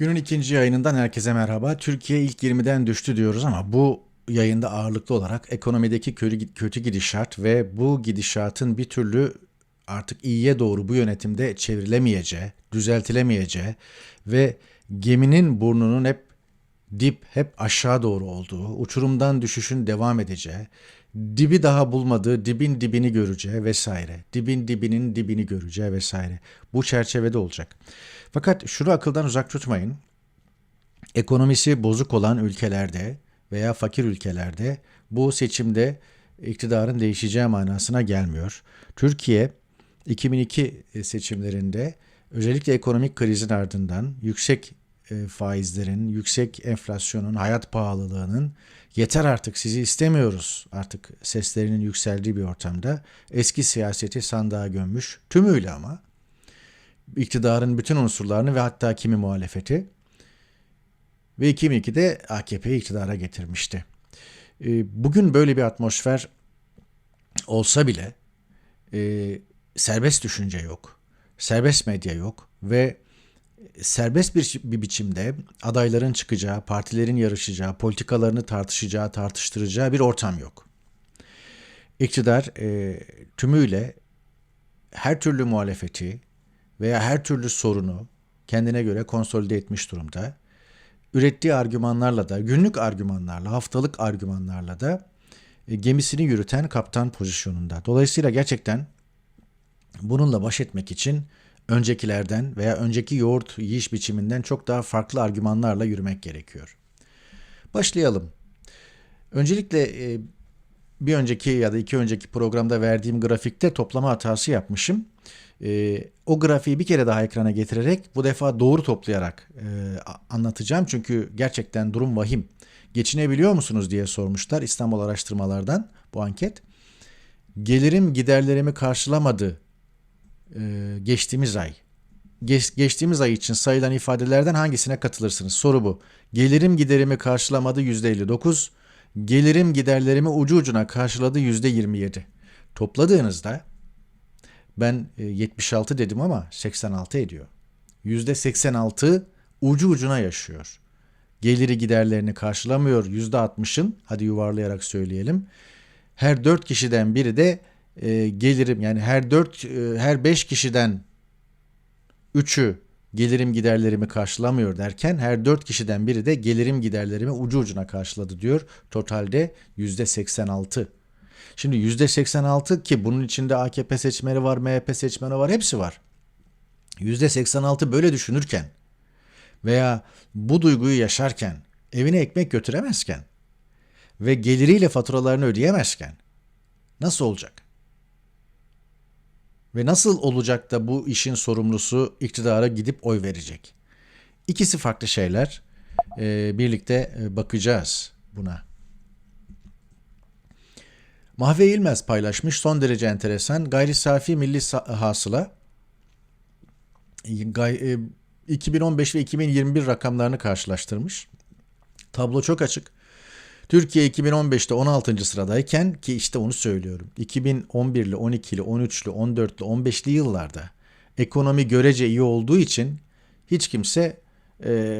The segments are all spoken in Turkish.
Günün ikinci yayınından herkese merhaba. Türkiye ilk 20'den düştü diyoruz ama bu yayında ağırlıklı olarak ekonomideki kötü, gidişat ve bu gidişatın bir türlü artık iyiye doğru bu yönetimde çevrilemeyeceği, düzeltilemeyeceği ve geminin burnunun hep dip, hep aşağı doğru olduğu, uçurumdan düşüşün devam edeceği, dibi daha bulmadığı, dibin dibini göreceği vesaire. Dibin dibinin dibini göreceği vesaire. Bu çerçevede olacak. Fakat şunu akıldan uzak tutmayın. Ekonomisi bozuk olan ülkelerde veya fakir ülkelerde bu seçimde iktidarın değişeceği manasına gelmiyor. Türkiye 2002 seçimlerinde özellikle ekonomik krizin ardından yüksek faizlerin, yüksek enflasyonun, hayat pahalılığının yeter artık sizi istemiyoruz artık seslerinin yükseldiği bir ortamda eski siyaseti sandığa gömmüş tümüyle ama iktidarın bütün unsurlarını ve hatta kimi muhalefeti ve 2002'de AKP'yi iktidara getirmişti. E, bugün böyle bir atmosfer olsa bile e, serbest düşünce yok, serbest medya yok ve serbest bir, bir biçimde adayların çıkacağı, partilerin yarışacağı, politikalarını tartışacağı, tartıştıracağı bir ortam yok. İktidar e, tümüyle her türlü muhalefeti veya her türlü sorunu kendine göre konsolide etmiş durumda. Ürettiği argümanlarla da, günlük argümanlarla, haftalık argümanlarla da e, gemisini yürüten kaptan pozisyonunda. Dolayısıyla gerçekten bununla baş etmek için öncekilerden veya önceki yoğurt yiyiş biçiminden çok daha farklı argümanlarla yürümek gerekiyor. Başlayalım. Öncelikle e, bir önceki ya da iki önceki programda verdiğim grafikte toplama hatası yapmışım. E, o grafiği bir kere daha ekrana getirerek bu defa doğru toplayarak e, anlatacağım. Çünkü gerçekten durum vahim. Geçinebiliyor musunuz diye sormuşlar İstanbul araştırmalardan bu anket. Gelirim giderlerimi karşılamadı e, geçtiğimiz ay. Geç, geçtiğimiz ay için sayılan ifadelerden hangisine katılırsınız? Soru bu. Gelirim giderimi karşılamadı %59. Gelirim giderlerimi ucu ucuna karşıladı %27. Topladığınızda ben 76 dedim ama 86 ediyor. %86 ucu ucuna yaşıyor. Geliri giderlerini karşılamıyor %60'ın hadi yuvarlayarak söyleyelim. Her 4 kişiden biri de e, gelirim yani her 4 e, her 5 kişiden 3'ü gelirim giderlerimi karşılamıyor derken her 4 kişiden biri de gelirim giderlerimi ucu ucuna karşıladı diyor. Totalde %86. Şimdi %86 ki bunun içinde AKP seçmeni var, MHP seçmeni var, hepsi var. %86 böyle düşünürken veya bu duyguyu yaşarken, evine ekmek götüremezken ve geliriyle faturalarını ödeyemezken nasıl olacak? Ve nasıl olacak da bu işin sorumlusu iktidara gidip oy verecek? İkisi farklı şeyler. Ee, birlikte e, bakacağız buna. Mahve İlmez paylaşmış son derece enteresan. Gayri safi milli hasıla 2015 e, ve 2021 rakamlarını karşılaştırmış. Tablo çok açık. Türkiye 2015'te 16. sıradayken ki işte onu söylüyorum. 2011'li, 12'li, 13'lü, 14'lü, 15'li yıllarda ekonomi görece iyi olduğu için hiç kimse e,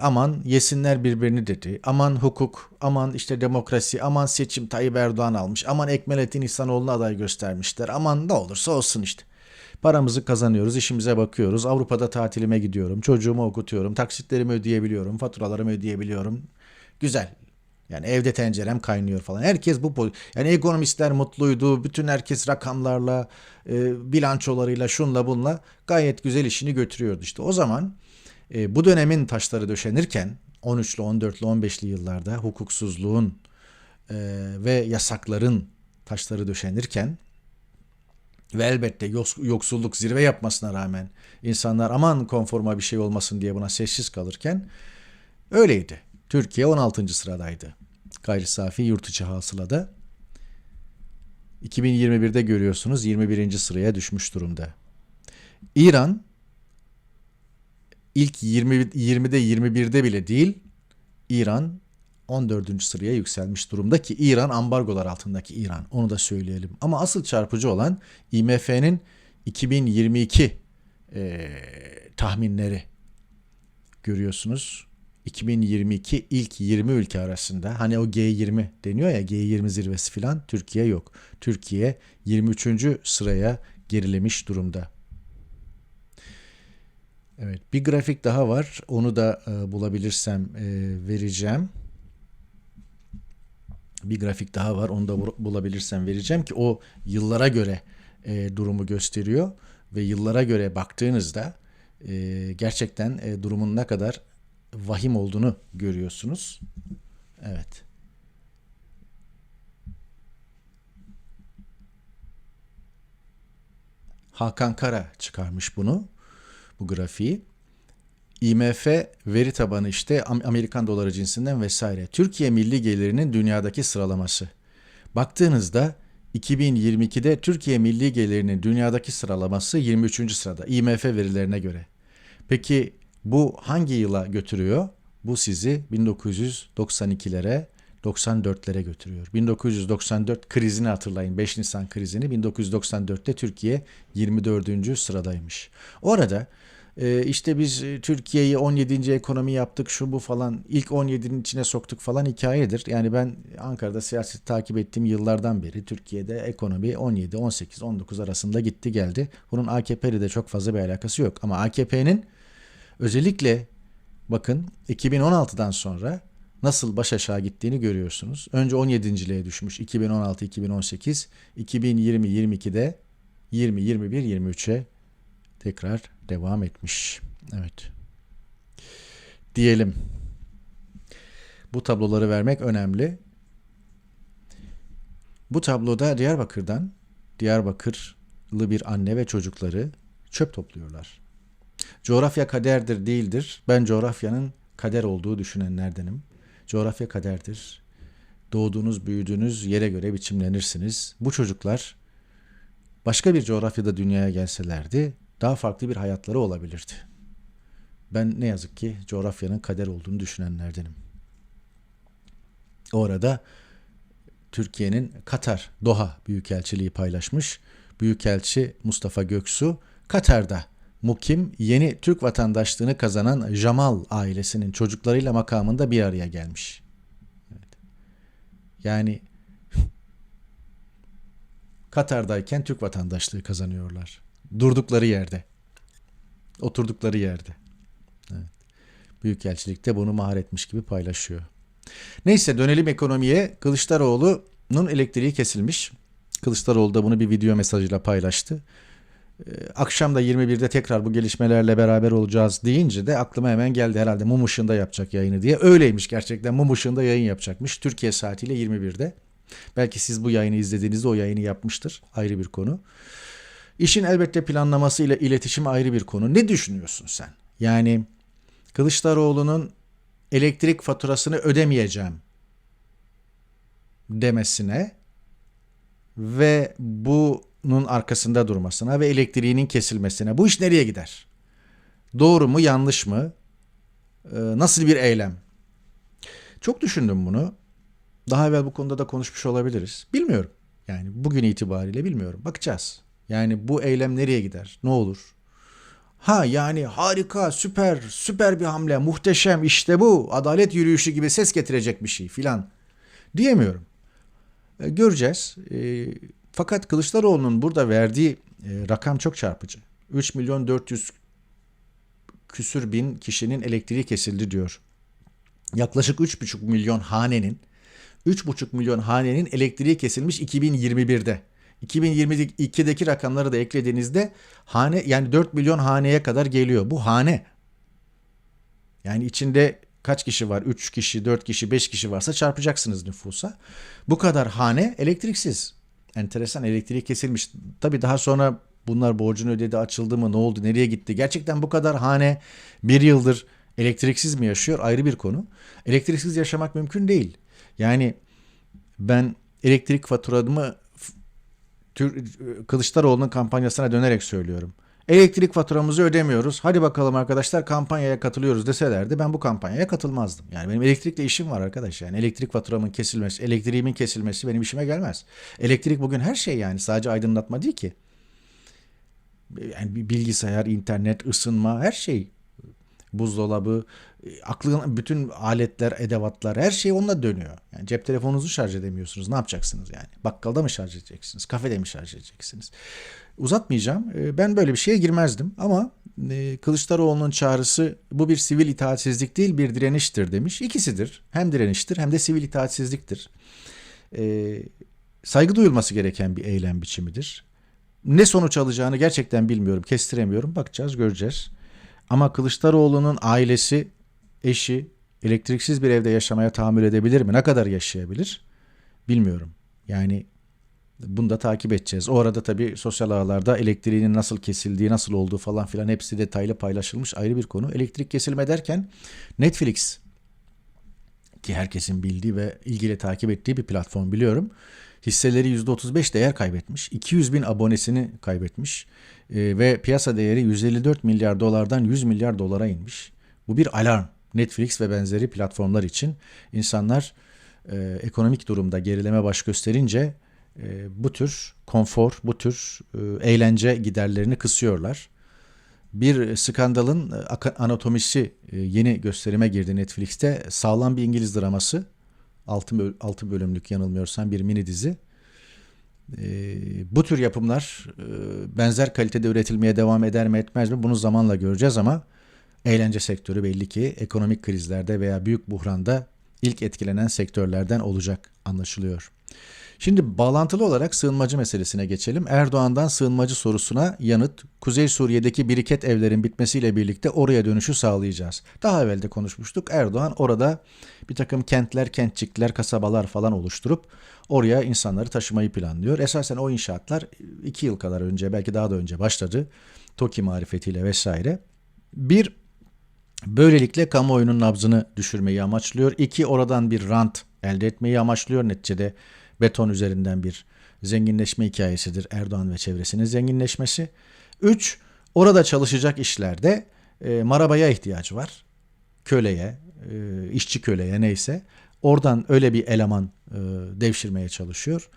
aman yesinler birbirini dedi. Aman hukuk, aman işte demokrasi, aman seçim Tayyip Erdoğan almış. Aman Ekmelettin İhsanoğlu'na aday göstermişler. Aman ne olursa olsun işte. Paramızı kazanıyoruz, işimize bakıyoruz. Avrupa'da tatilime gidiyorum, çocuğumu okutuyorum, taksitlerimi ödeyebiliyorum, faturalarımı ödeyebiliyorum. Güzel. Yani evde tencerem kaynıyor falan. Herkes bu yani ekonomistler mutluydu. Bütün herkes rakamlarla, e, bilançolarıyla, şunla bunla gayet güzel işini götürüyordu işte. O zaman e, bu dönemin taşları döşenirken 13'lü, 14'lü, 15'li yıllarda hukuksuzluğun e, ve yasakların taşları döşenirken ve elbette yoksulluk zirve yapmasına rağmen insanlar aman konforma bir şey olmasın diye buna sessiz kalırken öyleydi. Türkiye 16. sıradaydı. Gayri safi yurt içi hasılada. 2021'de görüyorsunuz 21. sıraya düşmüş durumda. İran ilk 20, 20'de 21'de bile değil İran 14. sıraya yükselmiş durumda ki İran ambargolar altındaki İran onu da söyleyelim. Ama asıl çarpıcı olan IMF'nin 2022 e, tahminleri görüyorsunuz. 2022 ilk 20 ülke arasında hani o G20 deniyor ya G20 zirvesi filan Türkiye yok. Türkiye 23. sıraya gerilemiş durumda. Evet bir grafik daha var. Onu da e, bulabilirsem e, vereceğim. Bir grafik daha var. Onu da bu- bulabilirsem vereceğim ki o yıllara göre e, durumu gösteriyor ve yıllara göre baktığınızda e, gerçekten e, durumun ne kadar vahim olduğunu görüyorsunuz. Evet. Hakan Kara çıkarmış bunu, bu grafiği. IMF veri tabanı işte Am- Amerikan doları cinsinden vesaire. Türkiye milli gelirinin dünyadaki sıralaması. Baktığınızda 2022'de Türkiye milli gelirinin dünyadaki sıralaması 23. sırada IMF verilerine göre. Peki bu hangi yıla götürüyor? Bu sizi 1992'lere, 94'lere götürüyor. 1994 krizini hatırlayın. 5 Nisan krizini. 1994'te Türkiye 24. sıradaymış. Orada e, işte biz e, Türkiye'yi 17. ekonomi yaptık şu bu falan ilk 17'nin içine soktuk falan hikayedir. Yani ben Ankara'da siyaset takip ettiğim yıllardan beri Türkiye'de ekonomi 17, 18, 19 arasında gitti geldi. Bunun AKP'li de çok fazla bir alakası yok. Ama AKP'nin özellikle bakın 2016'dan sonra nasıl baş aşağı gittiğini görüyorsunuz. Önce 17.liğe düşmüş 2016, 2018, 2020, 22'de 20, 21, 23'e tekrar devam etmiş. Evet. Diyelim. Bu tabloları vermek önemli. Bu tabloda Diyarbakır'dan Diyarbakırlı bir anne ve çocukları çöp topluyorlar. Coğrafya kaderdir değildir. Ben coğrafyanın kader olduğu düşünenlerdenim. Coğrafya kaderdir. Doğduğunuz, büyüdüğünüz yere göre biçimlenirsiniz. Bu çocuklar başka bir coğrafyada dünyaya gelselerdi daha farklı bir hayatları olabilirdi. Ben ne yazık ki coğrafyanın kader olduğunu düşünenlerdenim. Orada Türkiye'nin Katar Doha Büyükelçiliği paylaşmış. Büyükelçi Mustafa Göksu Katar'da mukim yeni Türk vatandaşlığını kazanan Jamal ailesinin çocuklarıyla makamında bir araya gelmiş. Evet. Yani Katar'dayken Türk vatandaşlığı kazanıyorlar. Durdukları yerde. Oturdukları yerde. Evet. Büyükelçilikte bunu maharetmiş gibi paylaşıyor. Neyse dönelim ekonomiye. Kılıçdaroğlu'nun elektriği kesilmiş. Kılıçdaroğlu da bunu bir video mesajıyla paylaştı. Ee, Akşam da 21'de tekrar bu gelişmelerle beraber olacağız deyince de aklıma hemen geldi herhalde mum ışığında yapacak yayını diye. Öyleymiş gerçekten mum ışığında yayın yapacakmış. Türkiye saatiyle 21'de. Belki siz bu yayını izlediğinizde o yayını yapmıştır. Ayrı bir konu. İşin elbette planlaması ile iletişim ayrı bir konu. Ne düşünüyorsun sen? Yani Kılıçdaroğlu'nun elektrik faturasını ödemeyeceğim demesine ve bunun arkasında durmasına ve elektriğinin kesilmesine bu iş nereye gider? Doğru mu yanlış mı? Ee, nasıl bir eylem? Çok düşündüm bunu. Daha evvel bu konuda da konuşmuş olabiliriz. Bilmiyorum. Yani bugün itibariyle bilmiyorum. Bakacağız. Yani bu eylem nereye gider? Ne olur? Ha yani harika, süper, süper bir hamle, muhteşem işte bu, adalet yürüyüşü gibi ses getirecek bir şey filan diyemiyorum. E, göreceğiz. E, fakat Kılıçdaroğlu'nun burada verdiği e, rakam çok çarpıcı. 3 milyon 400 küsür bin kişinin elektriği kesildi diyor. Yaklaşık 3,5 milyon hanenin 3,5 milyon hanenin elektriği kesilmiş 2021'de. 2022'deki rakamları da eklediğinizde hane yani 4 milyon haneye kadar geliyor. Bu hane. Yani içinde kaç kişi var? 3 kişi, 4 kişi, 5 kişi varsa çarpacaksınız nüfusa. Bu kadar hane elektriksiz. Enteresan elektriği kesilmiş. Tabii daha sonra bunlar borcunu ödedi, açıldı mı, ne oldu, nereye gitti? Gerçekten bu kadar hane bir yıldır elektriksiz mi yaşıyor? Ayrı bir konu. Elektriksiz yaşamak mümkün değil. Yani ben elektrik faturamı Kılıçdaroğlu'nun kampanyasına dönerek söylüyorum. Elektrik faturamızı ödemiyoruz. Hadi bakalım arkadaşlar kampanyaya katılıyoruz deselerdi ben bu kampanyaya katılmazdım. Yani benim elektrikle işim var arkadaş. Yani elektrik faturamın kesilmesi, elektriğimin kesilmesi benim işime gelmez. Elektrik bugün her şey yani sadece aydınlatma değil ki. Yani bilgisayar, internet, ısınma her şey. Buzdolabı, e, aklına bütün aletler, edevatlar her şey onunla dönüyor. Yani cep telefonunuzu şarj edemiyorsunuz. Ne yapacaksınız yani? Bakkalda mı şarj edeceksiniz? Kafede mi şarj edeceksiniz? Uzatmayacağım. E, Ben böyle bir şeye girmezdim ama e, Kılıçdaroğlu'nun çağrısı bu bir sivil itaatsizlik değil bir direniştir demiş. İkisidir. Hem direniştir hem de sivil itaatsizliktir. Saygı duyulması gereken bir eylem biçimidir. Ne sonuç alacağını gerçekten bilmiyorum, kestiremiyorum. Bakacağız, göreceğiz. Ama Kılıçdaroğlu'nun ailesi, eşi elektriksiz bir evde yaşamaya tahammül edebilir mi? Ne kadar yaşayabilir? Bilmiyorum. Yani bunu da takip edeceğiz. O arada tabii sosyal ağlarda elektriğinin nasıl kesildiği, nasıl olduğu falan filan hepsi detaylı paylaşılmış ayrı bir konu. Elektrik kesilme derken Netflix ki herkesin bildiği ve ilgili takip ettiği bir platform biliyorum. Hisseleri %35 değer kaybetmiş. 200 bin abonesini kaybetmiş. Ee, ve piyasa değeri 154 milyar dolardan 100 milyar dolara inmiş. Bu bir alarm. Netflix ve benzeri platformlar için insanlar e, ekonomik durumda gerileme baş gösterince e, bu tür konfor, bu tür e, eğlence giderlerini kısıyorlar. Bir skandalın e, anatomisi e, yeni gösterime girdi Netflix'te. Sağlam bir İngiliz draması. 6, 6 bölümlük yanılmıyorsam bir mini dizi. E, bu tür yapımlar e, benzer kalitede üretilmeye devam eder mi etmez mi bunu zamanla göreceğiz ama eğlence sektörü belli ki ekonomik krizlerde veya büyük buhranda ilk etkilenen sektörlerden olacak anlaşılıyor. Şimdi bağlantılı olarak sığınmacı meselesine geçelim. Erdoğan'dan sığınmacı sorusuna yanıt Kuzey Suriye'deki biriket evlerin bitmesiyle birlikte oraya dönüşü sağlayacağız. Daha evvel de konuşmuştuk. Erdoğan orada bir takım kentler, kentçikler, kasabalar falan oluşturup oraya insanları taşımayı planlıyor. Esasen o inşaatlar iki yıl kadar önce belki daha da önce başladı. TOKİ marifetiyle vesaire. Bir, böylelikle kamuoyunun nabzını düşürmeyi amaçlıyor. İki, oradan bir rant elde etmeyi amaçlıyor. Neticede beton üzerinden bir zenginleşme hikayesidir Erdoğan ve çevresinin zenginleşmesi. Üç, orada çalışacak işlerde e, marabaya ihtiyacı var. Köleye, e, işçi köleye neyse. Oradan öyle bir eleman e, devşirmeye çalışıyor.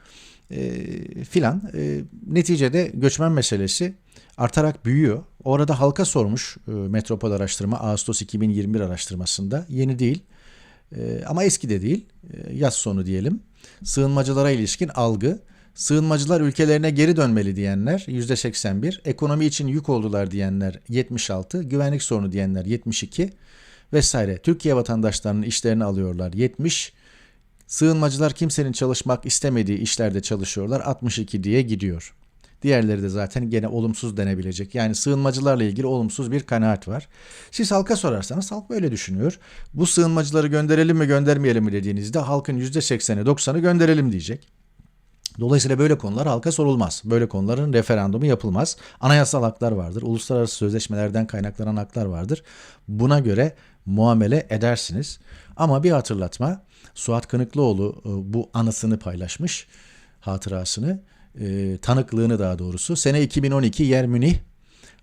E, filan. E, neticede göçmen meselesi artarak büyüyor. Orada halka sormuş e, Metropol Araştırma Ağustos 2021 araştırmasında. Yeni değil. E, ama eski de değil. E, yaz sonu diyelim. Sığınmacılara ilişkin algı. Sığınmacılar ülkelerine geri dönmeli diyenler %81, ekonomi için yük oldular diyenler 76, güvenlik sorunu diyenler 72 vesaire. Türkiye vatandaşlarının işlerini alıyorlar 70, sığınmacılar kimsenin çalışmak istemediği işlerde çalışıyorlar 62 diye gidiyor. Diğerleri de zaten gene olumsuz denebilecek. Yani sığınmacılarla ilgili olumsuz bir kanaat var. Siz halka sorarsanız halk böyle düşünüyor. Bu sığınmacıları gönderelim mi göndermeyelim mi dediğinizde halkın %80'i 90'ı gönderelim diyecek. Dolayısıyla böyle konular halka sorulmaz. Böyle konuların referandumu yapılmaz. Anayasal haklar vardır. Uluslararası sözleşmelerden kaynaklanan haklar vardır. Buna göre muamele edersiniz. Ama bir hatırlatma. Suat Kınıklıoğlu e, bu anısını paylaşmış. Hatırasını. E, tanıklığını daha doğrusu. Sene 2012 yer Münih.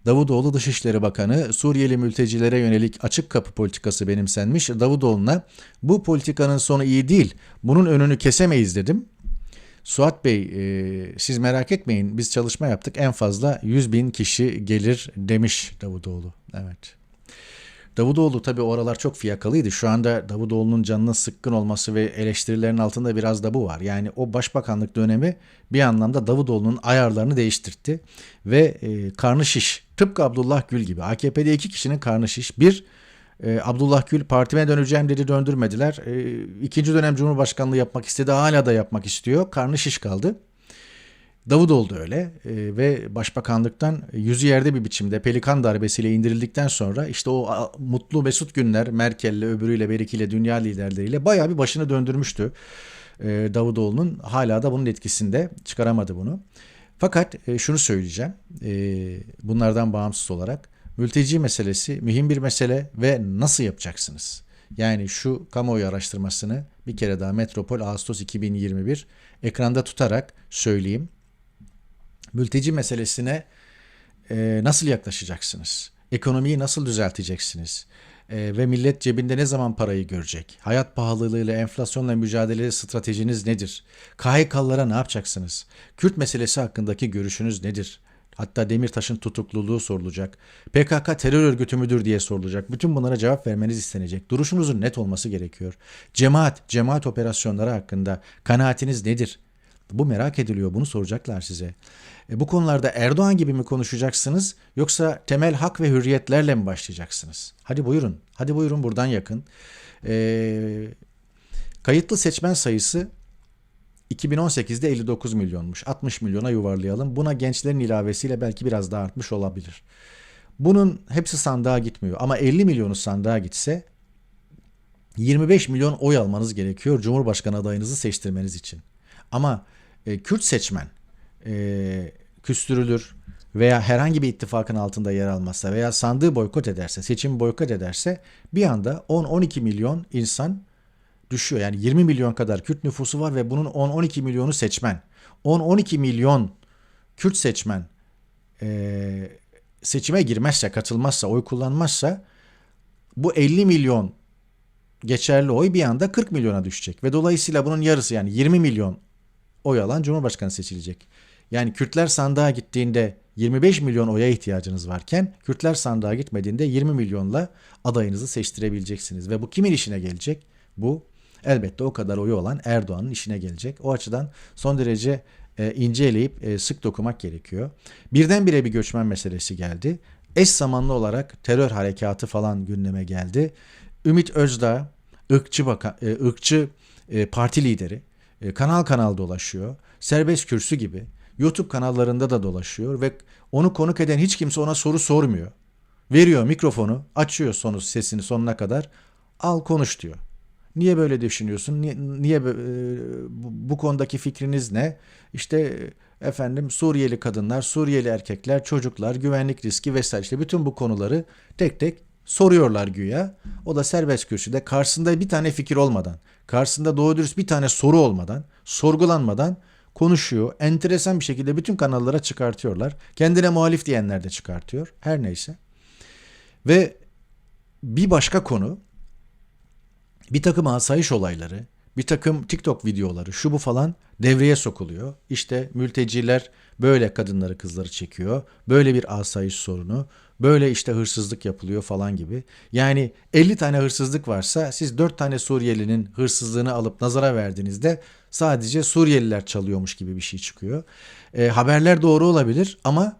Davutoğlu Dışişleri Bakanı Suriyeli mültecilere yönelik açık kapı politikası benimsenmiş. Davutoğlu'na bu politikanın sonu iyi değil. Bunun önünü kesemeyiz dedim. Suat Bey e, siz merak etmeyin biz çalışma yaptık en fazla 100 bin kişi gelir demiş Davutoğlu. Evet. Davutoğlu tabii o aralar çok fiyakalıydı. Şu anda Davutoğlu'nun canının sıkkın olması ve eleştirilerin altında biraz da bu var. Yani o başbakanlık dönemi bir anlamda Davutoğlu'nun ayarlarını değiştirdi. Ve e, karnı şiş. Tıpkı Abdullah Gül gibi. AKP'de iki kişinin karnı şiş. Bir, e, Abdullah Gül partime döneceğim dedi döndürmediler. E, ikinci dönem Cumhurbaşkanlığı yapmak istedi. Hala da yapmak istiyor. Karnı şiş kaldı. Davutoğlu da öyle e, ve başbakanlıktan yüzü yerde bir biçimde pelikan darbesiyle indirildikten sonra işte o a, mutlu mesut günler Merkel'le öbürüyle berikiyle dünya liderleriyle bayağı bir başını döndürmüştü e, Davutoğlu'nun hala da bunun etkisinde çıkaramadı bunu. Fakat e, şunu söyleyeceğim e, bunlardan bağımsız olarak mülteci meselesi mühim bir mesele ve nasıl yapacaksınız? Yani şu kamuoyu araştırmasını bir kere daha Metropol Ağustos 2021 ekranda tutarak söyleyeyim mülteci meselesine e, nasıl yaklaşacaksınız? Ekonomiyi nasıl düzelteceksiniz? E, ve millet cebinde ne zaman parayı görecek? Hayat pahalılığıyla, enflasyonla mücadele stratejiniz nedir? KHK'lara ne yapacaksınız? Kürt meselesi hakkındaki görüşünüz nedir? Hatta Demirtaş'ın tutukluluğu sorulacak. PKK terör örgütü müdür diye sorulacak. Bütün bunlara cevap vermeniz istenecek. Duruşunuzun net olması gerekiyor. Cemaat, cemaat operasyonları hakkında kanaatiniz nedir? Bu merak ediliyor. Bunu soracaklar size. E, bu konularda Erdoğan gibi mi konuşacaksınız yoksa temel hak ve hürriyetlerle mi başlayacaksınız? Hadi buyurun. Hadi buyurun buradan yakın. E, kayıtlı seçmen sayısı 2018'de 59 milyonmuş. 60 milyona yuvarlayalım. Buna gençlerin ilavesiyle belki biraz daha artmış olabilir. Bunun hepsi sandığa gitmiyor ama 50 milyonu sandığa gitse 25 milyon oy almanız gerekiyor Cumhurbaşkanı adayınızı seçtirmeniz için. Ama e, Kürt seçmen e, küstürülür veya herhangi bir ittifakın altında yer almazsa veya sandığı boykot ederse, seçim boykot ederse bir anda 10-12 milyon insan düşüyor. Yani 20 milyon kadar Kürt nüfusu var ve bunun 10-12 milyonu seçmen. 10-12 milyon Kürt seçmen e, seçime girmezse, katılmazsa, oy kullanmazsa bu 50 milyon geçerli oy bir anda 40 milyona düşecek. Ve dolayısıyla bunun yarısı yani 20 milyon oy alan Cumhurbaşkanı seçilecek. Yani Kürtler sandığa gittiğinde 25 milyon oya ihtiyacınız varken Kürtler sandığa gitmediğinde 20 milyonla adayınızı seçtirebileceksiniz. Ve bu kimin işine gelecek? Bu elbette o kadar oyu olan Erdoğan'ın işine gelecek. O açıdan son derece e, ince eleyip e, sık dokumak gerekiyor. Birdenbire bir göçmen meselesi geldi. Eş zamanlı olarak terör harekatı falan gündeme geldi. Ümit Özdağ, ırkçı, bakan, e, ırkçı e, parti lideri, kanal kanal dolaşıyor. Serbest kürsü gibi. YouTube kanallarında da dolaşıyor ve onu konuk eden hiç kimse ona soru sormuyor. Veriyor mikrofonu, açıyor sonu sesini sonuna kadar. Al konuş diyor. Niye böyle düşünüyorsun? Niye, niye e, bu, bu konudaki fikriniz ne? İşte efendim Suriyeli kadınlar, Suriyeli erkekler, çocuklar, güvenlik riski vesaire işte bütün bu konuları tek tek soruyorlar güya. O da serbest kürsüde karşısında bir tane fikir olmadan, karşısında doğru dürüst bir tane soru olmadan, sorgulanmadan konuşuyor. Enteresan bir şekilde bütün kanallara çıkartıyorlar. Kendine muhalif diyenler de çıkartıyor. Her neyse. Ve bir başka konu bir takım asayiş olayları, bir takım TikTok videoları, şu bu falan devreye sokuluyor. İşte mülteciler böyle kadınları kızları çekiyor. Böyle bir asayiş sorunu, böyle işte hırsızlık yapılıyor falan gibi. Yani 50 tane hırsızlık varsa siz 4 tane Suriyelinin hırsızlığını alıp nazara verdiğinizde sadece Suriyeliler çalıyormuş gibi bir şey çıkıyor. E, haberler doğru olabilir ama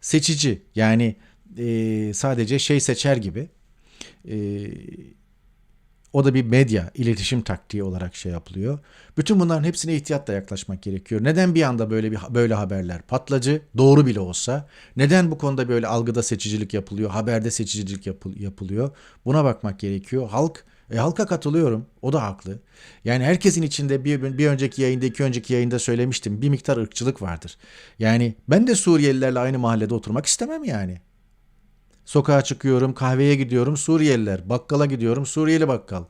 seçici yani e, sadece şey seçer gibi. E, o da bir medya, iletişim taktiği olarak şey yapılıyor. Bütün bunların hepsine ihtiyatla yaklaşmak gerekiyor. Neden bir anda böyle bir böyle haberler patlacı, doğru bile olsa, neden bu konuda böyle algıda seçicilik yapılıyor, haberde seçicilik yapılıyor? Buna bakmak gerekiyor. Halk e, halka katılıyorum. O da haklı. Yani herkesin içinde bir, bir önceki yayında, iki önceki yayında söylemiştim. Bir miktar ırkçılık vardır. Yani ben de Suriyelilerle aynı mahallede oturmak istemem yani. Sokağa çıkıyorum, kahveye gidiyorum, Suriyeliler. Bakkala gidiyorum, Suriyeli bakkal.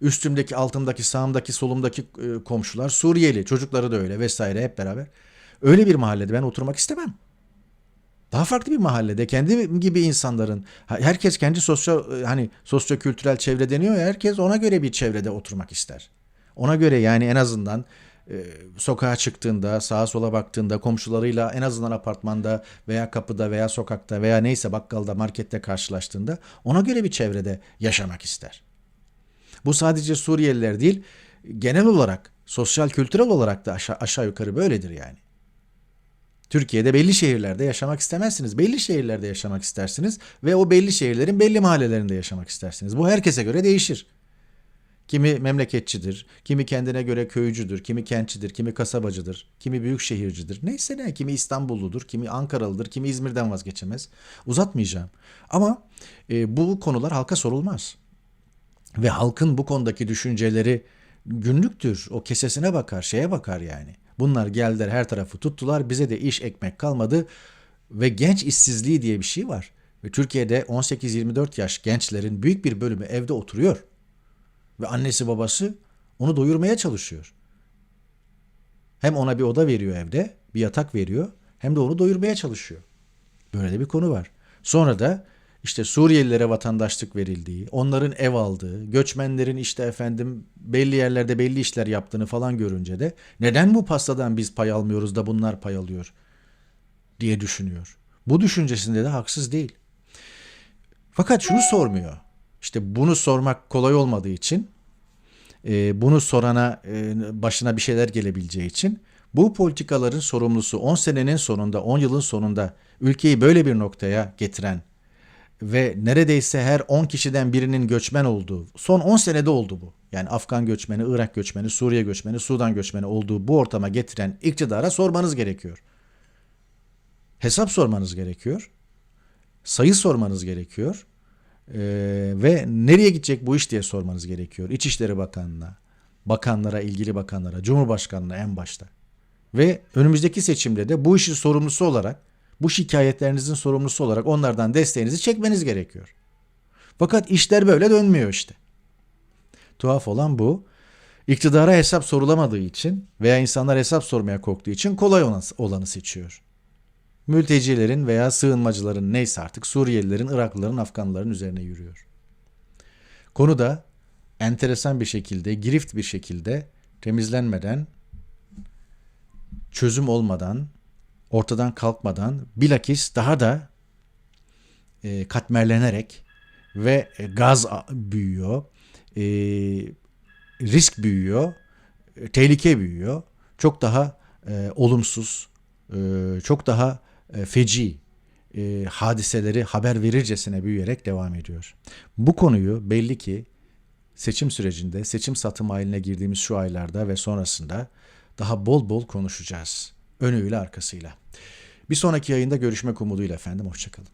Üstümdeki, altımdaki, sağımdaki, solumdaki e, komşular Suriyeli. Çocukları da öyle vesaire hep beraber. Öyle bir mahallede ben oturmak istemem. Daha farklı bir mahallede kendi gibi insanların herkes kendi sosyal hani sosyo-kültürel çevre deniyor ya herkes ona göre bir çevrede oturmak ister. Ona göre yani en azından e, sokağa çıktığında, sağa sola baktığında, komşularıyla en azından apartmanda veya kapıda veya sokakta veya neyse bakkalda, markette karşılaştığında ona göre bir çevrede yaşamak ister. Bu sadece Suriyeliler değil, genel olarak, sosyal kültürel olarak da aşağı, aşağı yukarı böyledir yani. Türkiye'de belli şehirlerde yaşamak istemezsiniz. Belli şehirlerde yaşamak istersiniz ve o belli şehirlerin belli mahallelerinde yaşamak istersiniz. Bu herkese göre değişir. Kimi memleketçidir, kimi kendine göre köycüdür, kimi kentçidir, kimi kasabacıdır, kimi büyük şehircidir. Neyse ne, kimi İstanbulludur, kimi Ankaralıdır, kimi İzmir'den vazgeçemez. Uzatmayacağım. Ama e, bu konular halka sorulmaz. Ve halkın bu konudaki düşünceleri günlüktür. O kesesine bakar, şeye bakar yani. Bunlar geldiler her tarafı tuttular. Bize de iş ekmek kalmadı. Ve genç işsizliği diye bir şey var. Ve Türkiye'de 18-24 yaş gençlerin büyük bir bölümü evde oturuyor. Ve annesi babası onu doyurmaya çalışıyor. Hem ona bir oda veriyor evde, bir yatak veriyor, hem de onu doyurmaya çalışıyor. Böyle de bir konu var. Sonra da işte Suriyelilere vatandaşlık verildiği, onların ev aldığı, göçmenlerin işte efendim belli yerlerde belli işler yaptığını falan görünce de neden bu pastadan biz pay almıyoruz da bunlar pay alıyor? diye düşünüyor. Bu düşüncesinde de haksız değil. Fakat şunu sormuyor. İşte bunu sormak kolay olmadığı için, e, bunu sorana e, başına bir şeyler gelebileceği için bu politikaların sorumlusu 10 senenin sonunda, 10 yılın sonunda ülkeyi böyle bir noktaya getiren ve neredeyse her 10 kişiden birinin göçmen olduğu, son 10 senede oldu bu. Yani Afgan göçmeni, Irak göçmeni, Suriye göçmeni, Sudan göçmeni olduğu bu ortama getiren iktidara sormanız gerekiyor. Hesap sormanız gerekiyor. Sayı sormanız gerekiyor. Ee, ve nereye gidecek bu iş diye sormanız gerekiyor. İçişleri Bakanı'na, bakanlara, ilgili bakanlara, Cumhurbaşkanı'na en başta. Ve önümüzdeki seçimde de bu işin sorumlusu olarak, bu şikayetlerinizin sorumlusu olarak onlardan desteğinizi çekmeniz gerekiyor. Fakat işler böyle dönmüyor işte. Tuhaf olan bu. İktidara hesap sorulamadığı için veya insanlar hesap sormaya korktuğu için kolay olan- olanı seçiyor. Mültecilerin veya sığınmacıların neyse artık Suriyelilerin, Iraklıların, Afganların üzerine yürüyor. Konu da enteresan bir şekilde, girift bir şekilde temizlenmeden, çözüm olmadan, ortadan kalkmadan bilakis daha da e, katmerlenerek ve e, gaz büyüyor, e, risk büyüyor, e, tehlike büyüyor. Çok daha e, olumsuz, e, çok daha feci e, hadiseleri haber verircesine büyüyerek devam ediyor. Bu konuyu belli ki seçim sürecinde, seçim satım haline girdiğimiz şu aylarda ve sonrasında daha bol bol konuşacağız. Önüyle arkasıyla. Bir sonraki yayında görüşmek umuduyla efendim. Hoşçakalın.